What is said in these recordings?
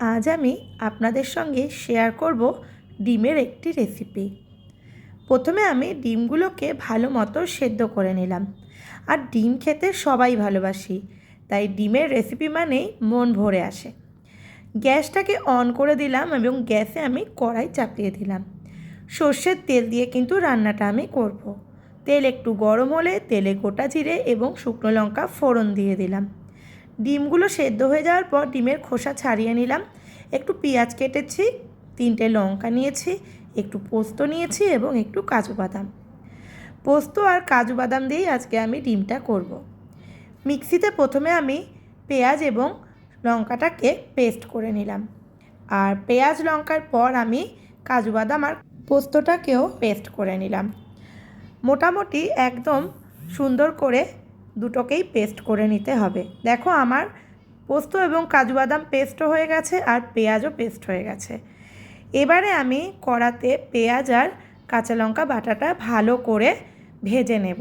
আজ আমি আপনাদের সঙ্গে শেয়ার করব ডিমের একটি রেসিপি প্রথমে আমি ডিমগুলোকে ভালো মতো সেদ্ধ করে নিলাম। আর ডিম খেতে সবাই ভালোবাসি, তাই ডিমের রেসিপি মানেই মন ভরে আসে। গ্যাসটাকে অন করে দিলাম এবং গ্যাসে আমি কড়াই চাপিয়ে দিলাম। সর্ষের তেল দিয়ে কিন্তু রান্নাটা আমি করব। তেল একটু গরম হলে তেলে গোটা জিরে এবং শুকনো লঙ্কা ফোড়ন দিয়ে দিলাম। ডিমগুলো সেদ্ধ হয়ে যাওয়ার পর ডিমের খোসা ছাড়িয়ে নিলাম। একটু পেঁয়াজ কেটেছি, তিনটে লঙ্কা নিয়েছি, একটু পোস্ত নিয়েছি এবং একটু কাজু বাদাম। পোস্ত আর কাজু বাদাম দিয়েই আজকে আমি ডিমটা করব। মিক্সিতে প্রথমে আমি পেঁয়াজ এবং লঙ্কাটাকে পেস্ট করে নিলাম। আর পেঁয়াজ, লঙ্কার পর আমি কাজু বাদাম আর পোস্তটাকেও পেস্ট করে নিলাম। মোটামুটি একদম সুন্দর করে দুটোকেই পেস্ট করে নিতে হবে। দেখো আমার পোস্ত এবং কাজু বাদাম পেস্টও হয়ে গেছে আর পেঁয়াজও পেস্ট হয়ে গেছে। এবারে আমি কড়াতে পেঁয়াজ আর কাঁচা লঙ্কা বাটাটা ভালো করে ভেজে নেব।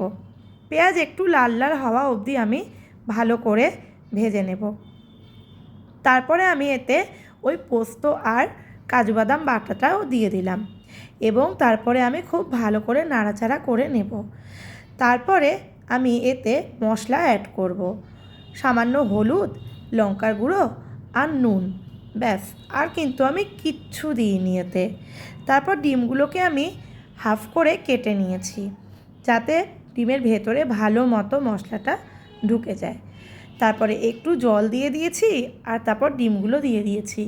পেঁয়াজ একটু লাল লাল হওয়া অবধি আমি ভালো করে ভেজে নেব। তারপরে আমি এতে ওই পোস্ত আর কাজু বাদাম বাটাটাও দিয়ে দিলাম এবং তারপরে আমি খুব ভালো করে নাড়াচাড়া করে নেব। তারপরে আমি এতে মশলা অ্যাড করব। সামান্য হলুদ, লঙ্কার গুঁড়ো আর নুন। ব্যাস, আর কিন্তু আমি কিচ্ছু দিইনি এতে। তারপর ডিমগুলোকে আমি হাফ করে কেটে নিয়েছি, যাতে ডিমের ভেতরে ভালো মতো মশলাটা ঢুকে যায়। তারপরে একটু জল দিয়ে দিয়েছি আর তারপর ডিমগুলো দিয়ে দিয়েছি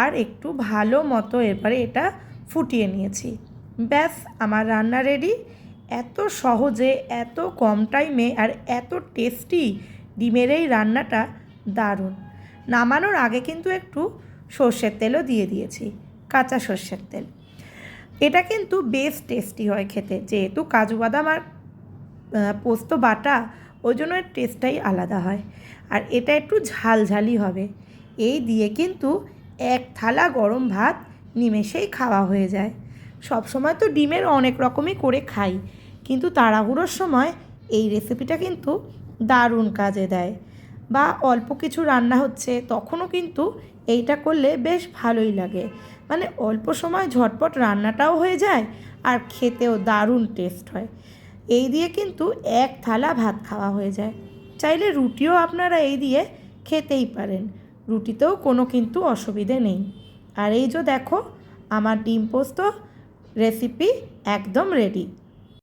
আর একটু ভালো মতো এরপরে এটা ফুটিয়ে নিয়েছি। ব্যাস, আমার রান্না রেডি এত সহজে, এত কম টাইমে আর এত টেস্টি ডিমের এই রান্নাটা দারুণ। নামানোর আগে কিন্তু একটু সর্ষের তেলও দিয়ে দিয়েছি, কাঁচা সর্ষের তেল। এটা কিন্তু বেশ টেস্টি হয় খেতে, যেহেতু কাজু বাদাম আর পোস্ত বাটা, ওই জন্য এর টেস্টটাই আলাদা হয়। আর এটা একটু ঝালঝালি হবে, এই দিয়ে কিন্তু এক থালা গরম ভাত নিমেষেই খাওয়া হয়ে যায়। সব সময় তো ডিমের অনেক রকমই করে খাই কিন্তু তাড়াহুড়োর সময় এই রেসিপিটা কিন্তু দারুণ কাজে দেয়। বা অল্প কিছু রান্না হচ্ছে, তখনও কিন্তু এইটা করলে বেশ ভালোই লাগে। মানে অল্প সময় ঝটপট রান্নাটাও হয়ে যায় আর খেতেও দারুণ টেস্ট হয়। এই দিয়ে কিন্তু এক থালা ভাত খাওয়া হয়ে যায়। চাইলে রুটিও আপনারা এই দিয়ে খেতেই পারেন। রুটিতেও কোনো কিন্তু অসুবিধে নেই। আর এই যে দেখো, আমার ডিম পোস্ত রেসিপি একদম রেডি